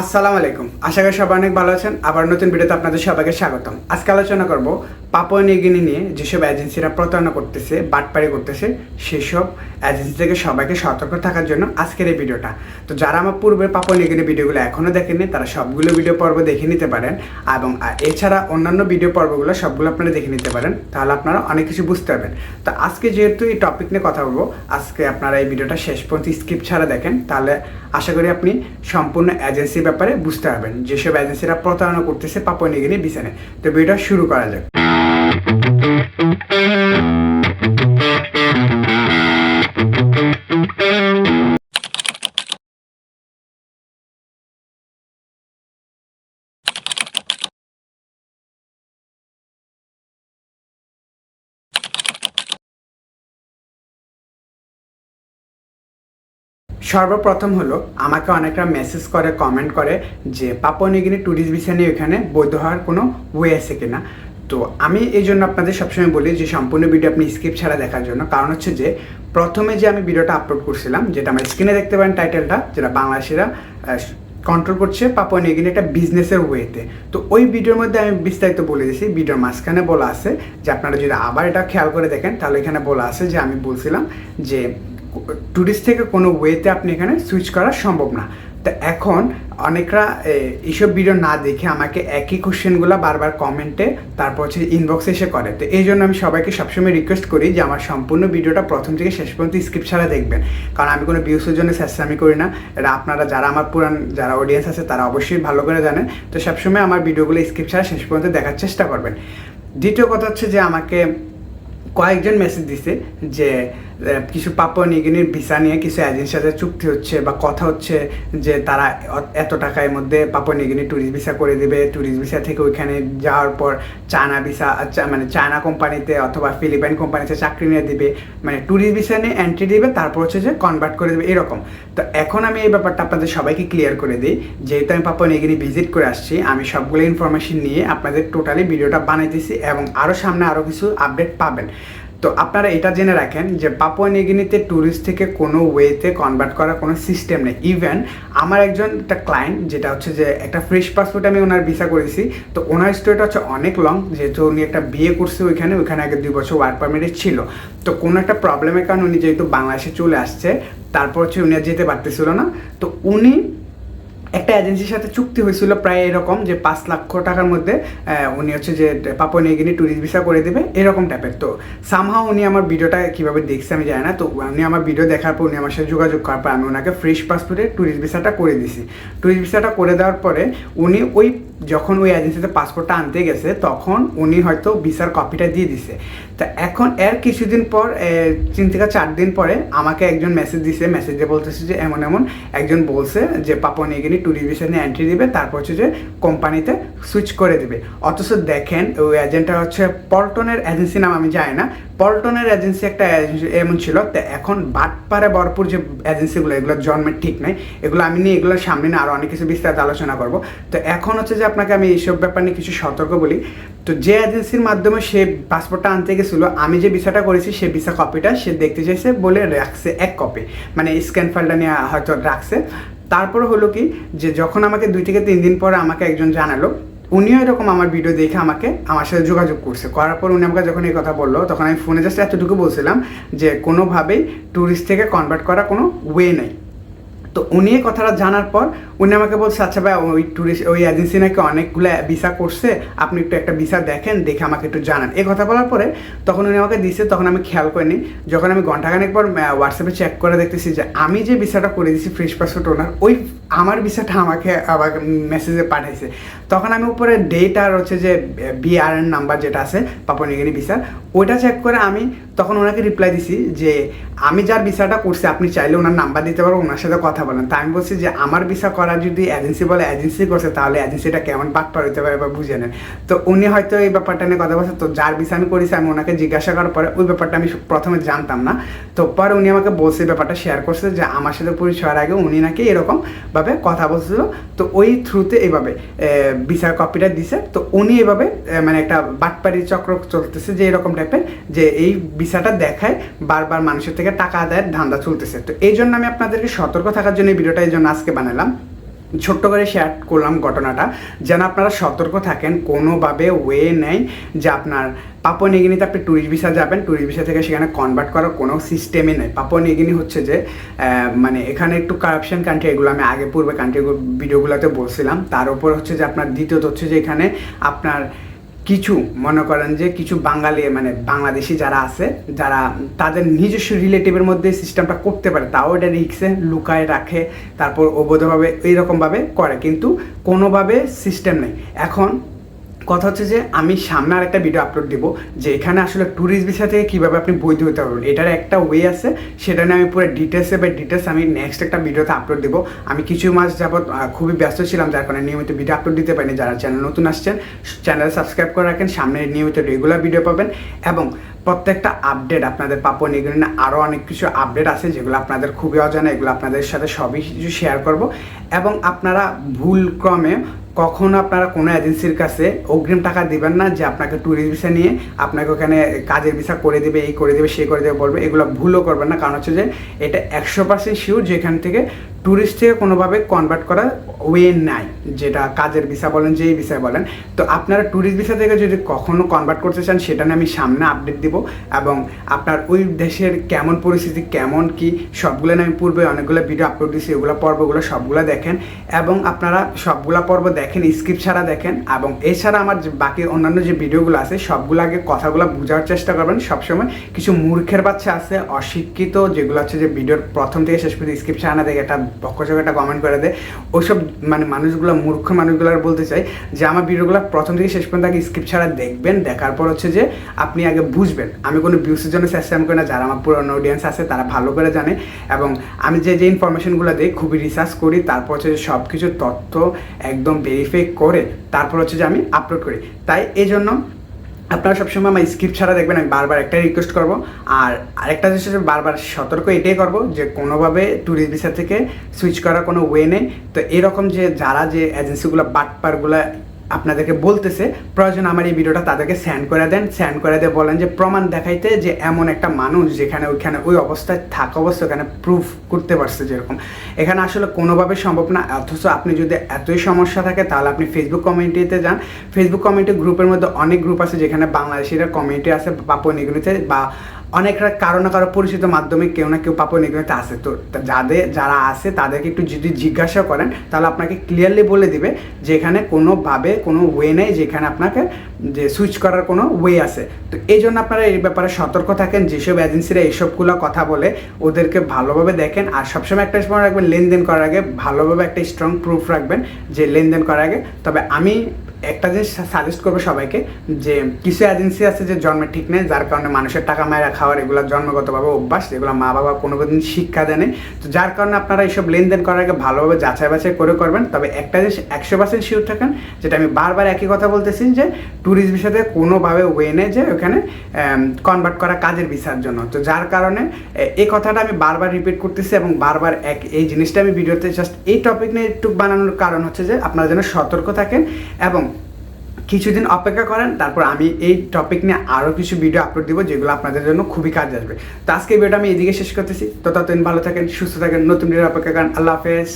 আসসালামু আলাইকুম। আশা করি সবাই অনেক ভালো আছেন। আবার নতুন ভিডিওতে আপনাদের সবাইকে স্বাগতম। আজকে আলোচনা করব পাপুয়া নিউগিনি নিয়ে যেসব এজেন্সিরা প্রতারণা করতেছে বাটপাড়ি করতেছে, সেসব এজেন্সি থেকে সবাইকে সতর্ক থাকার জন্য আজকের এই ভিডিওটা। তো যারা আমার পূর্বের পাপুয়া নিউগিনি ভিডিওগুলো এখনও দেখেননি, তারা সবগুলো ভিডিও পর্ব দেখে নিতে পারেন এবং এছাড়া অন্যান্য ভিডিও পর্বগুলো সবগুলো আপনারা দেখে নিতে পারেন, তাহলে আপনারা অনেক কিছু বুঝতে পারবেন। তো আজকে যেহেতু এই টপিক নিয়ে কথা বলব, আজকে আপনারা এই ভিডিওটা শেষ পর্যন্ত স্কিপ ছাড়া দেখেন, তাহলে আশা করি আপনি সম্পূর্ণ এজেন্সির ব্যাপারে বুঝতে পারবেন। যেসব এজেন্সিরা প্রতারণা করতেছে পাপুয়া নিউগিনি বিছানে তো ভিডিওটা শুরু করা যাক। সর্বপ্রথম হলো, আমাকে অনেকরা মেসেজ করে কমেন্ট করে যে পাপুয়া নিউগিনি ট্যুরিস্ট ভিসা নিয়ে ওখানে বৈধ হওয়ার কোনো ওয়ে আছে কিনা? তো আমি এই জন্য আপনাদের সবসময় বলি যে সম্পূর্ণ ভিডিও আপনি স্কিপ ছাড়া দেখার জন্য। কারণ হচ্ছে যে, প্রথমে যে আমি ভিডিওটা আপলোড করছিলাম, যেটা আমার স্ক্রিনে দেখতে পারেন টাইটেলটা যেটা বাংলাদেশিরা কন্ট্রোল করছে পাপুয়া নিউগিনি একটা বিজনেসের ওয়েতে তো। ওই ভিডিওর মধ্যে আমি বিস্তারিত বলে দিয়েছি ভিডিওর মাঝখানে বলা আছে যে আপনারা যদি আবার এটা খেয়াল করে দেখেন, তাহলে এখানে বলা আছে যে আমি বলছিলাম যে ট্যুরিস্ট থেকে কোনো ওয়েতে আপনি এখানে সুইচ করা সম্ভব না। তো এখন অনেকরা এইসব ভিডিও না দেখে আমাকে একই কোশ্চেনগুলো বারবার কমেন্টে তারপর হচ্ছে ইনবক্সে এসে করে। তো এই জন্য আমি সবাইকে সবসময় রিকোয়েস্ট করি যে আমার সম্পূর্ণ ভিডিওটা প্রথম থেকে শেষ পর্যন্ত স্ক্রিপ্ট ছাড়া দেখবেন। কারণ আমি কোনো ভিউসের জন্য চেষ্টামি করি না। এটা আপনারা যারা আমার পুরান, যারা অডিয়েন্স আছে তারা অবশ্যই ভালো করে জানেন। তো সবসময় আমার ভিডিওগুলো স্ক্রিপ্ট ছাড়া শেষ পর্যন্ত দেখার চেষ্টা করবেন। দ্বিতীয় কথা হচ্ছে যে আমাকে কয়েকজন মেসেজ দিছে যে কিছু পাপুয়া নিউগিনির ভিসা নিয়ে কিছু এজেন্সির সাথে চুক্তি হচ্ছে বা কথা হচ্ছে যে তারা এত টাকার মধ্যে পাপুয়া নিউগিনি ট্যুরিস্ট ভিসা করে দেবে। ট্যুরিস্ট ভিসা থেকে ওইখানে যাওয়ার পর চায়না ভিসা মানে চায়না কোম্পানিতে অথবা ফিলিপাইন কোম্পানিতে চাকরি নিয়ে দিবে। মানে ট্যুরিস্ট ভিসা নিয়ে এন্ট্রি দিবে, তারপর হচ্ছে যে কনভার্ট করে দেবে, এরকম। তো এখন আমি এই ব্যাপারটা আপনাদের সবাইকে ক্লিয়ার করে দিই। যেহেতু আমি পাপুয়া নিউগিনি ভিজিট করে আসছি, আমি সবগুলো ইনফরমেশন নিয়ে আপনাদের টোটালি ভিডিওটা বানাইতেছি এবং আরও সামনে আরও কিছু আপডেট পাবেন। তো আপনারা এটা জেনে রাখেন যে পাপুয়া নিউগিনিতে ট্যুরিস্ট থেকে কোনো ওয়েতে কনভার্ট করার কোনো সিস্টেম নেই। ইভেন আমার একজন একটা ক্লায়েন্ট যেটা হচ্ছে যে একটা ফ্রেশ পাসপোর্ট আমি ওনার ভিসা করেছি, তো ওনার স্টোরিটা হচ্ছে অনেক লং যেহেতু উনি একটা বিয়ে করছে ওইখানে ওইখানে আগে দুই বছর ওয়ার্ক পারমিটে ছিল। তো কোনো একটা প্রবলেমের কারণে উনি যেহেতু বাংলাদেশে চলে আসছে, তারপর হচ্ছে উনি আর যেতে পারতেছিল না। তো উনি একটা এজেন্সির সাথে চুক্তি হয়েছিল প্রায় এরকম যে পাঁচ লক্ষ টাকার মধ্যে উনি হচ্ছে যে পাপুয়া নিউগিনি ট্যুরিস্ট ভিসা করে দেবে, এরকম টাইপের তো সামহাও উনি আমার ভিডিওটা কীভাবে দেখছে আমি জানি না, তো উনি আমার ভিডিও দেখার পর উনি আমার সাথে যোগাযোগ করার পর আমি ওনাকে ফ্রেশ পাসপোর্টে ট্যুরিস্ট ভিসাটা করে দিছি। ট্যুরিস্ট ভিসাটা করে দেওয়ার পরে উনি ওই যখন ওই এজেন্সিতে পাসপোর্টটা আনতে গেছে, তখন উনি হয়তো ভিসার কপিটা দিয়ে দিছে। তা এখন এর কিছুদিন পর তিন থেকে চার দিন পরে আমাকে একজন মেসেজ দিছে। মেসেজে বলতেছে যে, এমন এমন একজন বলছে যে ট্যুরিস্ট ভিসা নিয়ে এন্ট্রি দিবে, তারপর হচ্ছে যে কোম্পানিতে সুইচ করে দিবে। অথচ দেখেন, ওই এজেন্টটা হচ্ছে পল্টনের এজেন্সি নাম আমি জানি না। পল্টনের এজেন্সি একটা এমন ছিল, তো এখন বাটপাড়ে বরপুর যে এজেন্সিগুলো এগুলো জন্মের ঠিক নাই। এগুলো আমি নিয়ে, এগুলোর সামনে আরও অনেক কিছু বিস্তারিত আলোচনা করব। তো এখন হচ্ছে যে আপনাকে আমি এইসব ব্যাপার নিয়ে কিছু সতর্ক বলি। তো যে এজেন্সির মাধ্যমে সে পাসপোর্টটা আনতে গেছিল, আমি যে ভিসাটা করেছি সে ভিসা কপিটা সে দেখতে চাইছে বলে রাখছে এক কপি মানে স্ক্যান ফাইলটা নিয়ে হয়তো রাখছে। তারপর হলো কি যে যখন আমাকে দুই থেকে তিন দিন পরে আমাকে একজন জানালো, উনিও এরকম আমার ভিডিও দেখে আমাকে, আমার সাথে যোগাযোগ করছে। করার পর উনি আমাকে যখন এই কথা বলল, তখন আমি ফোনে জাস্ট এতটুকু বলছিলাম যে কোনোভাবেই ট্যুরিস্ট থেকে কনভার্ট করা কোনো ওয়ে নেই। তো উনি কথাটা জানার পর উনি আমাকে বলছে আচ্ছা ভাই, ওই ট্যুরিস্ট ওই এজেন্সি নাকি অনেকগুলো ভিসা করছে, আপনি একটু একটা ভিসা দেখেন, দেখে আমাকে একটু জানান। এই কথা বলার পরে তখন উনি আমাকে দিছে, তখন আমি খেয়াল করিনি। যখন আমি ঘন্টাখানেক পর হোয়াটসঅ্যাপে চেক করে দেখতেছি যে আমি যে ভিসাটা করে দিছি ফ্রেশ পাসপোর্ট ওনার ওই আমার ভিসাটা আমাকে আবার মেসেজে পাঠাইছে। তখন আমি উপরে ডেট আর হচ্ছে যে বিআরএন নাম্বার যেটা আছে পাপনিগিরি ভিসা ওইটা চেক করে আমি তখন ওনাকে রিপ্লাই দিছি যে, আমি যার ভিসাটা করছি, আপনি চাইলে ওনার নাম্বার দিতে পারব ওনার সাথে কথা বলেন। তা আমি বলছি যে, আমার ভিসা করা যদি এজেন্সি বলে এজেন্সি করছে, তাহলে এজেন্সিটা কেমন বাটপার হতে পারে বা বুঝে নেন। তো উনি হয়তো এই ব্যাপারটা নিয়ে কথা বলছে, তো যার ভিসা আমি করেছি, আমি ওনাকে জিজ্ঞাসা করার পরে ওই ব্যাপারটা আমি প্রথমে জানতাম না। তো পরে উনি আমাকে বলছে ব্যাপারটা শেয়ার করছে যে আমার সাথে পরিচয় হওয়ার আগে উনি নাকি এরকমভাবে কথা বলছিল। তো ওই থ্রুতে এইভাবে বিচার কপিটা দিছে। তো উনি এভাবে মানে একটা বাটপাড়ি চক্র চলতেছে যে এরকম টাইপের যে এই ভিসাটা দেখায়, বারবার মানুষের থেকে টাকা আদায়ের ধান্দা চলতেছে। তো এই জন্য আমি আপনাদেরকে সতর্ক থাকার জন্য এই ভিডিওটা এই জন্য আজকে বানালাম। ছোট্ট করে শেয়ার করলাম ঘটনাটা। যেন আপনারা সতর্ক থাকেন, কোনোভাবে ওয়ে নেই যে আপনার পাপুয়া নিগিনিতে আপনি ট্যুরিস্ট ভিসা যাবেন ট্যুরিস্ট ভিসা থেকে সেখানে কনভার্ট করার কোনো সিস্টেমই নেই। পাপুয়া নিগিনি হচ্ছে যে মানে এখানে একটু কারাপশন কান্ট্রি এগুলো আমি আগে পূর্বে কান্ট্রি ভিডিওগুলোতে বলছিলাম। তার উপর হচ্ছে যে আপনার দ্বিতীয়ত হচ্ছে যে এখানে আপনার কিছু মনে করেন যে কিছু বাঙালি মানে বাংলাদেশি যারা আছে, যারা তাদের নিজস্ব রিলেটিভের মধ্যে সিস্টেমটা করতে পারে, তাও এটা রিক্সে লুকায় রাখে, তারপর অবৈধভাবে এইরকমভাবে করে। কিন্তু কোনোভাবে সিস্টেম নেই। এখন কথা হচ্ছে যে আমি সামনে আর একটা ভিডিও আপলোড দিব যে এখানে আসলে ট্যুরিস্ট ভিসা থেকে কীভাবে আপনি বৈধ হতে পারবেন। এটার একটা ওয়ে আছে সেটা নিয়ে আমি পুরো ডিটেলসে বা ডিটেলস আমি নেক্সট একটা ভিডিওতে আপলোড দিব। আমি কিছু মাস আহ, খুবই ব্যস্ত ছিলাম যার কারণে নিয়মিত ভিডিও আপলোড দিতে পারিনি। যারা চ্যানেল নতুন আসছেন চ্যানেল সাবস্ক্রাইব করে রাখেন সামনে নিয়মিত রেগুলার ভিডিও পাবেন। এবং প্রত্যেকটা আপডেট আপনাদের পাপো নিগরিনে আরও অনেক কিছু আপডেট আছে যেগুলো আপনাদের খুবই অজানা এগুলো আপনাদের সাথে সবই কিছু শেয়ার করব। এবং আপনারা ভুল ক্রমে কখনো আপনারা কোনো এজেন্সির কাছে অগ্রিম টাকা দিবেন না যে আপনাকে ট্যুরিস্ট ভিসা নিয়ে আপনাকে ওখানে কাজের ভিসা করে দেবে, এই করে দেবে, সে করে দেবে বলবে। এগুলো ভুলও করবেন না। কারণ হচ্ছে যে এটা একশো পার্সেন্ট শিওর যেখান থেকে ট্যুরিস্ট থেকে কোনোভাবে কনভার্ট করা ওয়ে নাই, যেটা কাজের ভিসা বলেন, যেই ভিসা বলেন। তো আপনারা ট্যুরিস্ট ভিসা থেকে যদি কখনো কনভার্ট করতে চান, সেটা নিয়ে আমি সামনে আপডেট দিব এবং আপনার ওই দেশের কেমন পরিস্থিতি, কেমন কি, সবগুলো আমি পূর্বে অনেকগুলো ভিডিও আপলোড দিয়েছি, এগুলো পর্বগুলো সবগুলো দেখেন। এবং আপনারা সবগুলো পর্ব দেখেন স্ক্রিপ্ট ছাড়া দেখেন এবং এছাড়া আমার বাকি অন্যান্য যে ভিডিওগুলো আছে, সবগুলো আগে কথাগুলো বোঝার চেষ্টা করবেন। সবসময় কিছু মূর্খের বাচ্চা আছে, অশিক্ষিত, যেগুলো হচ্ছে যে ভিডিওর প্রথম থেকে শেষ পর্যন্ত স্ক্রিপ্ট ছাড়া না দেখে একটা বক্কচক একটা কমেন্ট করে দেয় ওইসব মানে মানুষগুলো, মূর্খ মানুষগুলো বলতে চাই যে আমার ভিডিওগুলো প্রথম থেকে শেষ পর্যন্ত আগে স্ক্রিপ্ট ছাড়া দেখবেন, দেখার পর হচ্ছে যে আপনি আগে বুঝবেন। আমি কোনো ভিউসের জন্য চেষ্টা করি না, যারা আমার পুরনো অডিয়েন্স আছে তারা ভালো করে জানে। এবং আমি যে যে ইনফরমেশনগুলো দিই, খুবই রিসার্চ করি, তারপর হচ্ছে যে সব কিছু তথ্য একদম ভেরিফাই করে, তারপর হচ্ছে যে আমি আপলোড করি। তাই এই জন্য আপনারা সবসময় আমার স্ক্রিপ্ট ছাড়া দেখবেন, আমি বারবার একটাই রিকোয়েস্ট করব। আর আরেকটা জিনিস হচ্ছে, বারবার সতর্ক এটাই করব যে, কোনোভাবে ট্যুরিস্ট ভিসা থেকে সুইচ করার কোনো ওয়ে নেই। তো এরকম যে, যারা যে এজেন্সিগুলো বাটপারগুলো আপনাদেরকে বলতেছে, প্রয়োজন আমার এই ভিডিওটা তাদেরকে স্যান্ড করে দেন। স্যান্ড করে দিয়ে বলেন যে, প্রমাণ দেখাইতে যে এমন একটা মানুষ যেখানে ওইখানে ওই অবস্থায় থাকা অবস্থা ওখানে প্রুফ করতে পারছে যেরকম। এখানে আসলে কোনোভাবে সম্ভব না, অথচ আপনি যদি এতই সমস্যা থাকে, তাহলে আপনি ফেসবুক কমিউনিটিতে যান। ফেসবুক কমিউনিটি গ্রুপের মধ্যে অনেক গ্রুপ আছে যেখানে বাংলাদেশিরা কমিউনিটি আছে পাপুয়া নিগুলিতে বা অনেকরা কারও না কারও পরিচিত মাধ্যমে কেউ না কেউ পাপুয়া নিগুলিতে আছে। তো যাদের যারা আছে, তাদেরকে একটু যদি জিজ্ঞাসা করেন, তাহলে আপনাকে ক্লিয়ারলি বলে দিবে যে এখানে কোনোভাবে, কোনো ওয়ে নেই যেখানে আপনাকে যে সুইচ করার কোনো ওয়ে আছে। তো এই জন্য আপনারা এই ব্যাপারে সতর্ক থাকেন, যেসব এজেন্সিরা এইসবগুলো কথা বলে, ওদেরকে ভালোভাবে দেখেন। আর সবসময় একটা সময় রাখবেন, লেনদেন করার আগে ভালোভাবে একটা স্ট্রং প্রুফ রাখবেন যে লেনদেন করার আগে। তবে আমি একটা জিনিস সাজেস্ট করব সবাইকে যে কিছু এজেন্সি আছে যে জন্মের ঠিক নেই, যার কারণে মানুষের টাকা মায়েরা খাওয়ার এগুলো জন্মগতভাবে অভ্যাস, যেগুলো মা বাবা কোনো দিন শিক্ষা দেয়নি। তো যার কারণে আপনারা এইসব লেনদেন করার আগে ভালোভাবে যাচাই বাছাই করে করবেন। তবে একটা জিনিস একশো পার্সেন্ট শিওর থাকেন, যেটা আমি বারবার একই কথা বলতেছি যে ট্যুরিস্ট ভিসাতে কোনোভাবে ওয়ে নেই যে ওখানে কনভার্ট করা কাজের ভিসার জন্য। তো যার কারণে এই কথাটা আমি বারবার রিপিট করতেছি এবং বারবার এক, এই জিনিসটা আমি ভিডিওতে জাস্ট এই টপিক নিয়ে একটু বানানোর কারণ হচ্ছে যে আপনারা যেন সতর্ক থাকেন এবং কিছুদিন অপেক্ষা করেন, তারপর আমি এই টপিক নিয়ে আরও কিছু ভিডিও আপলোড দিব যেগুলো আপনাদের জন্য খুবই কাজে আসবে। তো আজকে ভিডিওটা আমি এদিকে শেষ করতেছি। তো ততদিন ভালো থাকেন, সুস্থ থাকেন, নতুন ভিডিও অপেক্ষা করেন। আল্লাহ হাফেজ।